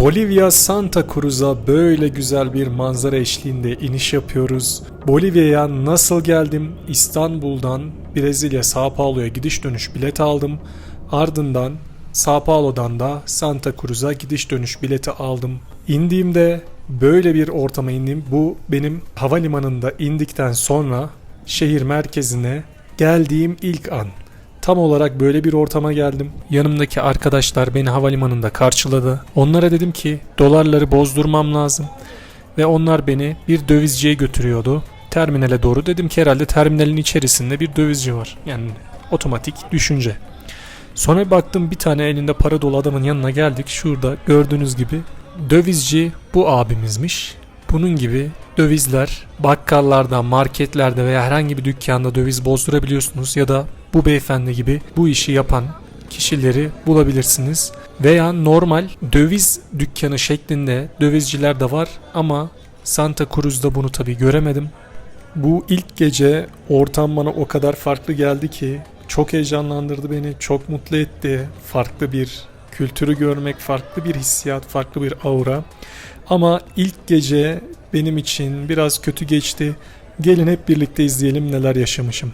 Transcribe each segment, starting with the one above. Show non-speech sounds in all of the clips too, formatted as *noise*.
Bolivya Santa Cruz'a böyle güzel bir manzara eşliğinde iniş yapıyoruz. Bolivya'ya nasıl geldim? İstanbul'dan Brezilya Sao Paulo'ya gidiş dönüş bilet aldım. Ardından Sao Paulo'dan da Santa Cruz'a gidiş dönüş bileti aldım. İndiğimde böyle bir ortama indim. Bu benim havalimanında indikten sonra şehir merkezine geldiğim ilk an. Tam olarak böyle bir ortama geldim. Yanımdaki arkadaşlar beni havalimanında karşıladı. Onlara dedim ki dolarları bozdurmam lazım. Ve onlar beni bir dövizciye götürüyordu. Terminale doğru dedim ki herhalde terminalin içerisinde bir dövizci var. Yani otomatik düşünce. Sonra bir baktım bir tane elinde para dolu adamın yanına geldik. Şurada gördüğünüz gibi dövizci bu abimizmiş. Bunun gibi dövizler bakkallarda, marketlerde veya herhangi bir dükkanda döviz bozdurabiliyorsunuz ya da bu beyefendi gibi bu işi yapan kişileri bulabilirsiniz. Veya normal döviz dükkanı şeklinde dövizciler de var ama Santa Cruz'da bunu tabii göremedim. Bu ilk gece ortam bana o kadar farklı geldi ki çok heyecanlandırdı beni, çok mutlu etti. Farklı bir kültürü görmek, farklı bir hissiyat, farklı bir aura. Ama ilk gece benim için biraz kötü geçti. Gelin hep birlikte izleyelim neler yaşamışım.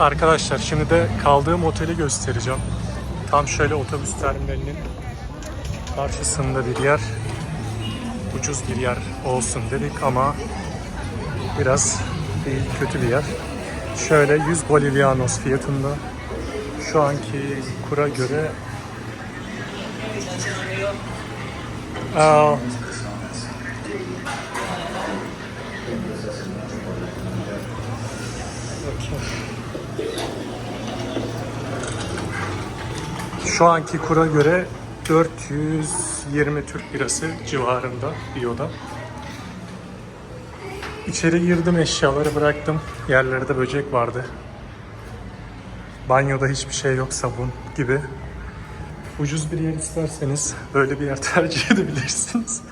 Arkadaşlar şimdi de kaldığım oteli göstereceğim. Tam şöyle otobüs terminalinin karşısında bir yer. Ucuz bir yer olsun dedik ama biraz değil kötü bir yer. Şöyle 100 bolivianos fiyatında şu anki kura göre Aa, Şu anki kura göre 420 Türk lirası civarında bir oda. İçeri girdim eşyaları bıraktım. Yerlerde böcek vardı. Banyoda hiçbir şey yok sabun gibi. Ucuz bir yer isterseniz böyle bir yer *laughs* tercih edebilirsiniz.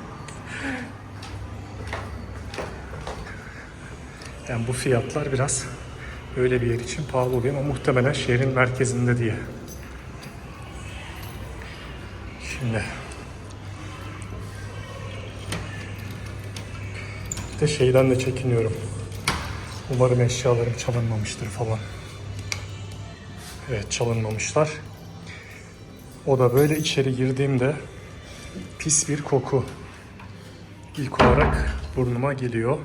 Yani bu fiyatlar biraz öyle bir yer için pahalı oluyor ama muhtemelen şehrin merkezinde diye. Şimdi de şeyden de çekiniyorum. Umarım eşyalarım çalınmamıştır falan. Evet çalınmamışlar. O da böyle içeri girdiğimde pis bir koku ilk olarak burnuma geliyor.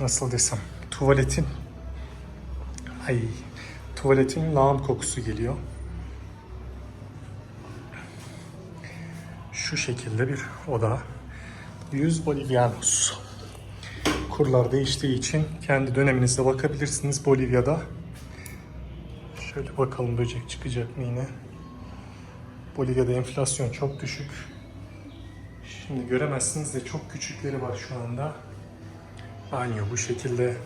Nasıl desem tuvaletin ay tuvaletin lağım kokusu geliyor. Şu şekilde bir oda. 100 bolivianos. Kurlar değiştiği için kendi döneminizde bakabilirsiniz Bolivya'da. Şöyle bakalım böcek çıkacak mı yine. Bolivya'da enflasyon çok düşük. Şimdi göremezsiniz de çok küçükleri var şu anda. Banyo bu şekilde.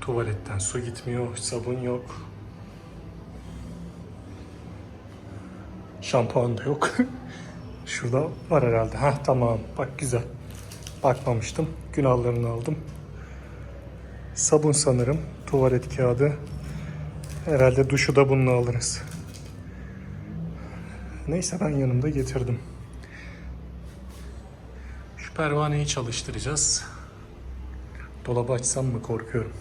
Tuvaletten su gitmiyor, sabun yok. Şampuan da yok. *laughs* Şurada var herhalde. Ha tamam. Bak güzel. Bakmamıştım. Günahlarını aldım. Sabun sanırım. Tuvalet kağıdı. Herhalde duşu da bununla alırız. Neyse ben yanımda getirdim. Şu pervaneyi çalıştıracağız. Dolabı açsam mı korkuyorum.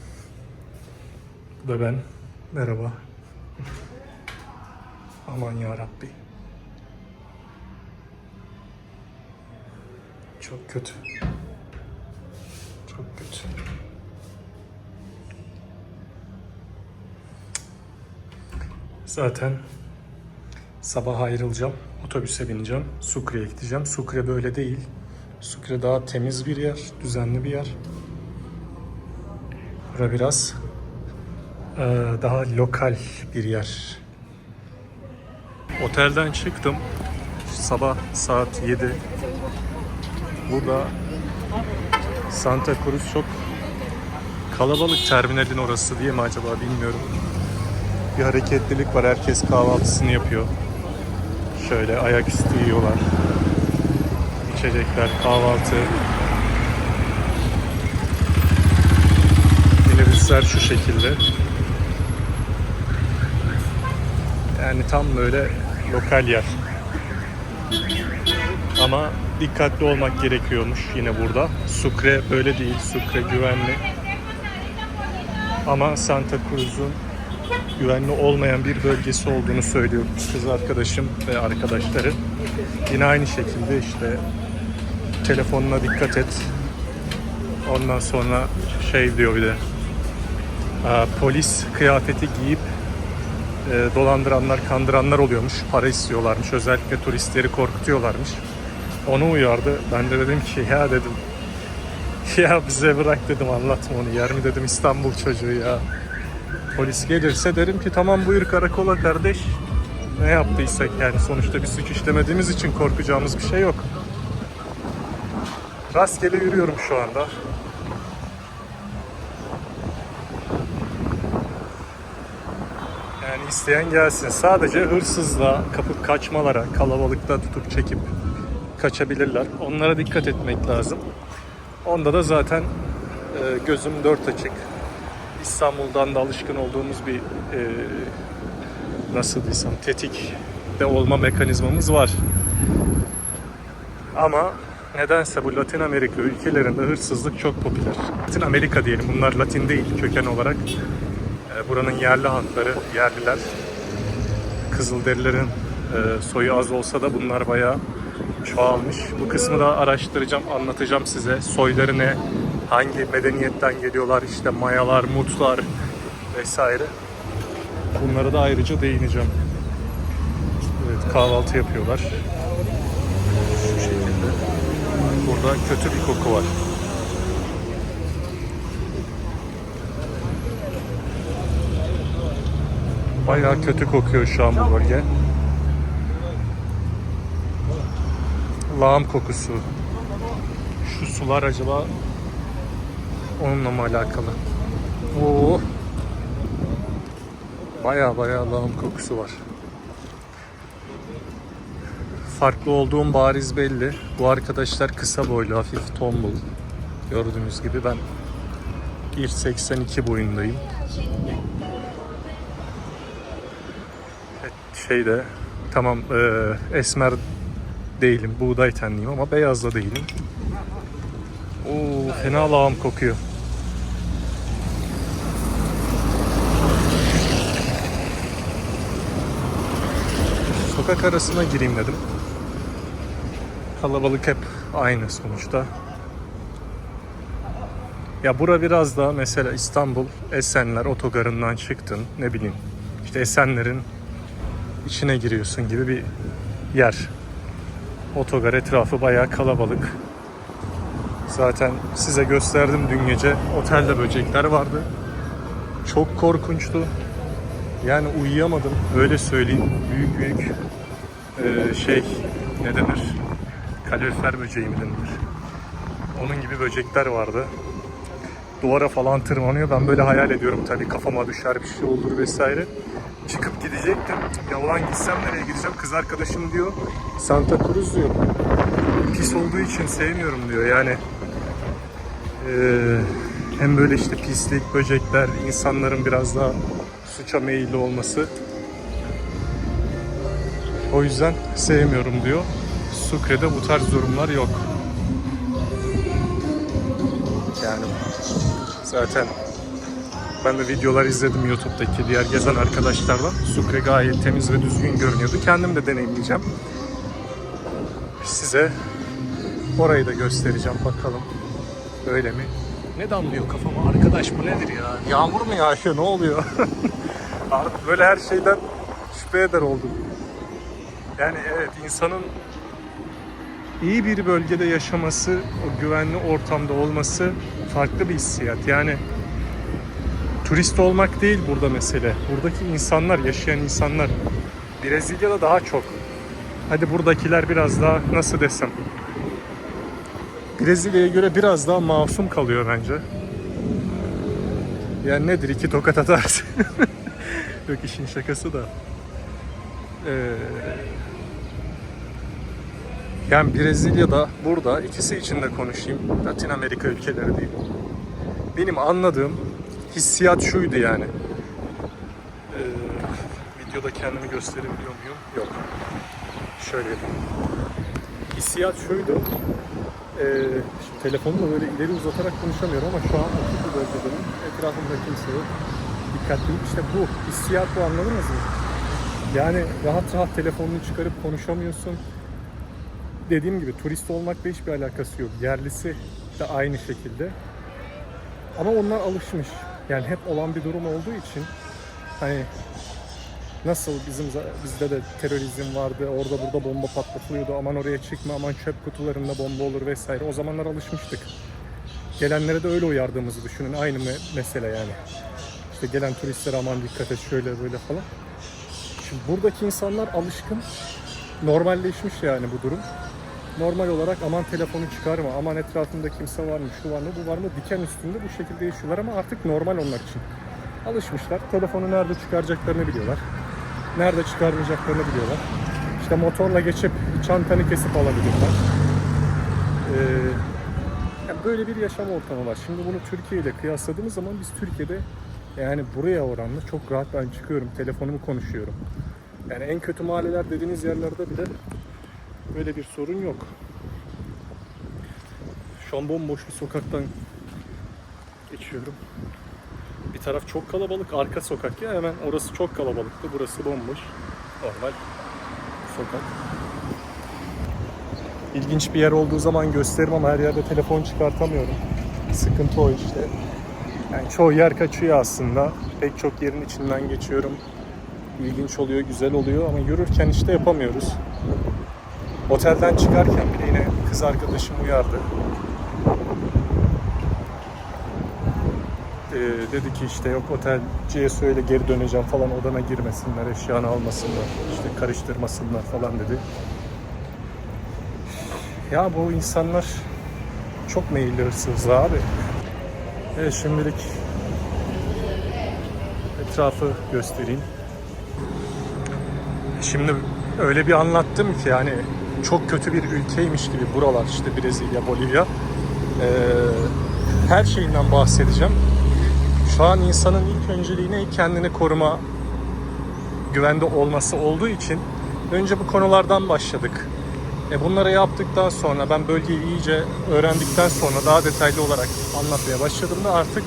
Bu da ben. Merhaba. *laughs* Aman ya Rabbi. Çok kötü. Çok kötü. Zaten sabah ayrılacağım. Otobüse bineceğim. Sucre'ye gideceğim. Sucre böyle değil. Sucre daha temiz bir yer, düzenli bir yer. Bura biraz eee, daha lokal bir yer. Otelden çıktım. Sabah saat 7. Burada Santa Cruz çok kalabalık terminalin orası diye mi acaba bilmiyorum. Bir hareketlilik var. Herkes kahvaltısını yapıyor. Şöyle ayaküstü yiyorlar. İçecekler, kahvaltı. Minibüsler şu şekilde. Yani tam böyle lokal yer. Ama dikkatli olmak gerekiyormuş yine burada. Sucre böyle değil. Sucre güvenli. Ama Santa Cruz'un güvenli olmayan bir bölgesi olduğunu söylüyor kız arkadaşım ve arkadaşları. Yine aynı şekilde işte telefonuna dikkat et. Ondan sonra şey diyor bir de polis kıyafeti giyip e, dolandıranlar, kandıranlar oluyormuş. Para istiyorlarmış. Özellikle turistleri korkutuyorlarmış. Onu uyardı. Ben de dedim ki ya dedim ya bize bırak dedim anlatma onu. Yer mi dedim İstanbul çocuğu ya. Polis gelirse derim ki tamam buyur karakola kardeş. Ne yaptıysak yani sonuçta bir suç işlemediğimiz için korkacağımız bir şey yok. Rastgele yürüyorum şu anda. Yani isteyen gelsin. Sadece hırsızlığa, kapıp kaçmalara, kalabalıkta tutup çekip kaçabilirler. Onlara dikkat etmek lazım. Onda da zaten e, gözüm dört açık. İstanbul'dan da alışkın olduğumuz bir e, nasıl desem tetikte olma mekanizmamız var. Ama nedense bu Latin Amerika ülkelerinde hırsızlık çok popüler. Latin Amerika diyelim bunlar Latin değil köken olarak. E, buranın yerli halkları, yerliler. Kızılderililerin e, soyu az olsa da bunlar bayağı çoğalmış. Bu kısmı da araştıracağım, anlatacağım size. Soyları ne, hangi medeniyetten geliyorlar, işte Mayalar, Mutlar vesaire. Bunlara da ayrıca değineceğim. Evet, kahvaltı yapıyorlar. Şu şekilde. Burada kötü bir koku var. Bayağı kötü kokuyor şu an bu bölge. Lağım kokusu. Şu sular acaba onunla mı alakalı? Oo. Baya baya lağım kokusu var. Farklı olduğum bariz belli. Bu arkadaşlar kısa boylu, hafif tombul. Gördüğünüz gibi ben 1.82 boyundayım. Evet, şeyde tamam e, esmer değilim. Buğday tenliyim ama beyaz da değilim. Oo fena lağım kokuyor. Sokak arasına gireyim dedim. Kalabalık hep aynı sonuçta. Ya bura biraz daha mesela İstanbul Esenler otogarından çıktın ne bileyim işte Esenler'in içine giriyorsun gibi bir yer. Otogar etrafı bayağı kalabalık. Zaten size gösterdim dün gece otelde böcekler vardı. Çok korkunçtu. Yani uyuyamadım öyle söyleyeyim. Büyük büyük eee, şey ne denir? Kalorifer böceği mi denir? Onun gibi böcekler vardı. Duvara falan tırmanıyor. Ben böyle hayal ediyorum tabii kafama düşer bir şey olur vesaire. Çıkıp gidecektim. Ya ulan gitsem nereye gideceğim? Kız arkadaşım diyor. Santa Cruz diyor. Pis olduğu için sevmiyorum diyor. Yani eee, hem böyle işte pislik, böcekler, insanların biraz daha suça meyilli olması. O yüzden sevmiyorum diyor. Sucre'de bu tarz durumlar yok. Yani zaten ben de videolar izledim YouTube'daki diğer gezen arkadaşlarla. Sucre gayet temiz ve düzgün görünüyordu. Kendim de deneyimleyeceğim. Size orayı da göstereceğim bakalım. Öyle mi? Ne damlıyor kafama arkadaş bu nedir ya? Yağmur mu yağıyor ne oluyor? *laughs* Artık böyle her şeyden şüphe eder oldum. Yani evet insanın iyi bir bölgede yaşaması, o güvenli ortamda olması farklı bir hissiyat. Yani turist olmak değil burada mesele. Buradaki insanlar, yaşayan insanlar. Brezilya'da daha çok. Hadi buradakiler biraz daha nasıl desem. Brezilya'ya göre biraz daha masum kalıyor bence. Yani nedir iki tokat atarsın. *laughs* Yok işin şakası da. Ee, yani Brezilya'da burada ikisi için de konuşayım. Latin Amerika ülkeleri değil. Benim anladığım hissiyat şuydu yani. Ee, videoda kendimi gösterebiliyor muyum? Yok. Şöyle yapayım. Hissiyat şuydu. Ee, şimdi telefonumla böyle ileri uzatarak konuşamıyorum ama şu an açık bir bölgedeyim. Etrafımda kimse yok. Dikkatliyim. İşte bu. Hissiyat bu anladınız mı? Yani rahat rahat telefonunu çıkarıp konuşamıyorsun. Dediğim gibi turist olmakla hiçbir alakası yok. Yerlisi de aynı şekilde. Ama onlar alışmış. Yani hep olan bir durum olduğu için hani nasıl bizim bizde de terörizm vardı. Orada burada bomba patlatılıyordu. Aman oraya çıkma, aman çöp kutularında bomba olur vesaire. O zamanlar alışmıştık. Gelenlere de öyle uyardığımızı düşünün. Aynı me- mesele yani. İşte gelen turistlere aman dikkat et şöyle böyle falan. Şimdi buradaki insanlar alışkın. Normalleşmiş yani bu durum. Normal olarak aman telefonu çıkarma, aman etrafında kimse var mı, şu var mı, bu var mı diken üstünde bu şekilde yaşıyorlar ama artık normal onlar için. Alışmışlar. Telefonu nerede çıkaracaklarını biliyorlar. Nerede çıkarmayacaklarını biliyorlar. İşte motorla geçip çantanı kesip alabiliyorlar. Ee, yani böyle bir yaşam ortamı var. Şimdi bunu Türkiye ile kıyasladığımız zaman biz Türkiye'de yani buraya oranla çok rahat ben çıkıyorum, telefonumu konuşuyorum. Yani en kötü mahalleler dediğiniz yerlerde bile böyle bir sorun yok. Şu an bomboş bir sokaktan geçiyorum. Bir taraf çok kalabalık, arka sokak ya hemen orası çok kalabalıktı. Burası bomboş. Normal sokak. İlginç bir yer olduğu zaman gösteririm ama her yerde telefon çıkartamıyorum. Sıkıntı o işte. Yani çoğu yer kaçıyor aslında. Pek çok yerin içinden geçiyorum. İlginç oluyor, güzel oluyor ama yürürken işte yapamıyoruz. Otelden çıkarken bile yine kız arkadaşım uyardı. Ee, dedi ki işte yok otelciye söyle geri döneceğim falan odana girmesinler, eşyanı almasınlar, işte karıştırmasınlar falan dedi. Ya bu insanlar çok meyilli hırsız abi. Evet şimdilik etrafı göstereyim. Şimdi öyle bir anlattım ki yani çok kötü bir ülkeymiş gibi buralar işte Brezilya, Bolivya. Ee, her şeyinden bahsedeceğim. Şu an insanın ilk önceliğine kendini koruma, güvende olması olduğu için önce bu konulardan başladık. E bunları yaptıktan sonra ben bölgeyi iyice öğrendikten sonra daha detaylı olarak anlatmaya başladığımda artık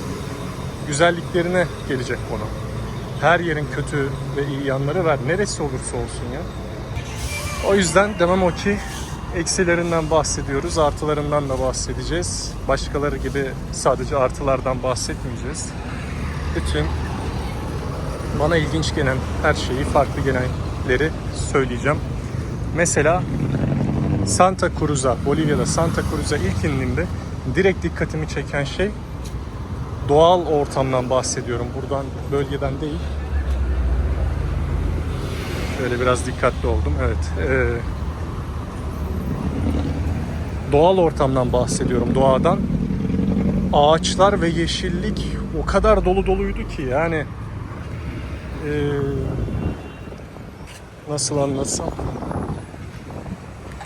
güzelliklerine gelecek konu. Her yerin kötü ve iyi yanları var. Neresi olursa olsun ya. O yüzden demem o ki eksilerinden bahsediyoruz, artılarından da bahsedeceğiz. Başkaları gibi sadece artılardan bahsetmeyeceğiz. Bütün bana ilginç gelen her şeyi, farklı gelenleri söyleyeceğim. Mesela Santa Cruz'a, Bolivya'da Santa Cruz'a ilk indiğimde direkt dikkatimi çeken şey doğal ortamdan bahsediyorum. Buradan, bölgeden değil. Şöyle biraz dikkatli oldum. Evet. Ee, doğal ortamdan bahsediyorum. Doğadan. Ağaçlar ve yeşillik o kadar dolu doluydu ki yani ee, nasıl anlatsam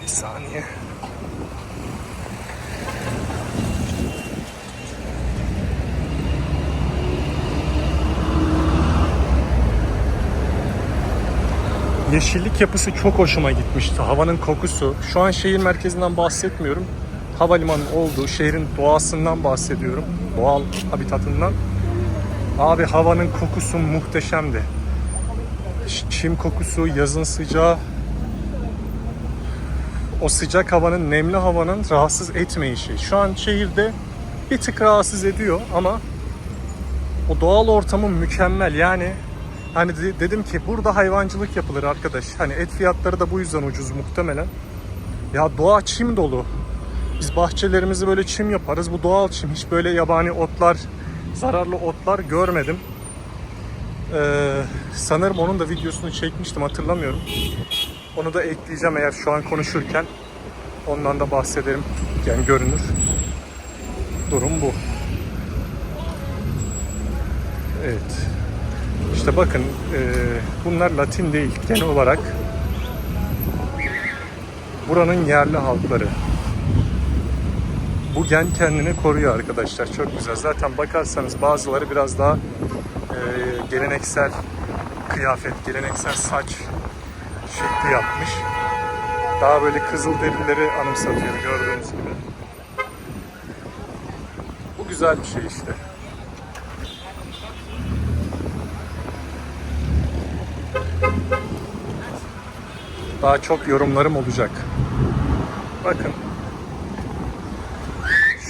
bir saniye. Yeşillik yapısı çok hoşuma gitmişti. Havanın kokusu. Şu an şehir merkezinden bahsetmiyorum. Havalimanının olduğu şehrin doğasından bahsediyorum. Doğal habitatından. Abi havanın kokusu muhteşemdi. Çim kokusu, yazın sıcağı, o sıcak havanın, nemli havanın rahatsız etmeyişi. Şu an şehirde bir tık rahatsız ediyor ama o doğal ortamı mükemmel. Yani hani de- dedim ki burada hayvancılık yapılır arkadaş. Hani et fiyatları da bu yüzden ucuz muhtemelen. Ya doğa çim dolu. Biz bahçelerimizi böyle çim yaparız. Bu doğal çim. Hiç böyle yabani otlar, zararlı otlar görmedim. Ee, sanırım onun da videosunu çekmiştim hatırlamıyorum. Onu da ekleyeceğim eğer şu an konuşurken. Ondan da bahsederim. Yani görünür. Durum bu. Evet. İşte bakın e, bunlar Latin değil. Genel olarak buranın yerli halkları. Bu gen kendini koruyor arkadaşlar. Çok güzel. Zaten bakarsanız bazıları biraz daha e, geleneksel kıyafet, geleneksel saç şekli yapmış. Daha böyle kızıl derileri anımsatıyor gördüğünüz gibi. Bu güzel bir şey işte. Daha çok yorumlarım olacak. Bakın.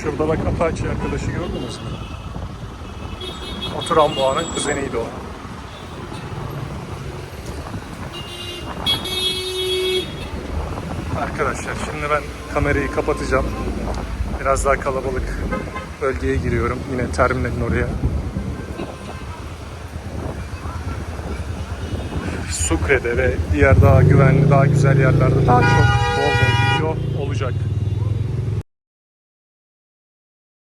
Şurada bak Apache arkadaşı gördünüz mü? Oturan boğanın kuzeniydi o. Arkadaşlar şimdi ben kamerayı kapatacağım. Biraz daha kalabalık bölgeye giriyorum. Yine terminalin oraya. Sucre'de ve diğer daha güvenli, daha güzel yerlerde daha çok bol bol video olacak.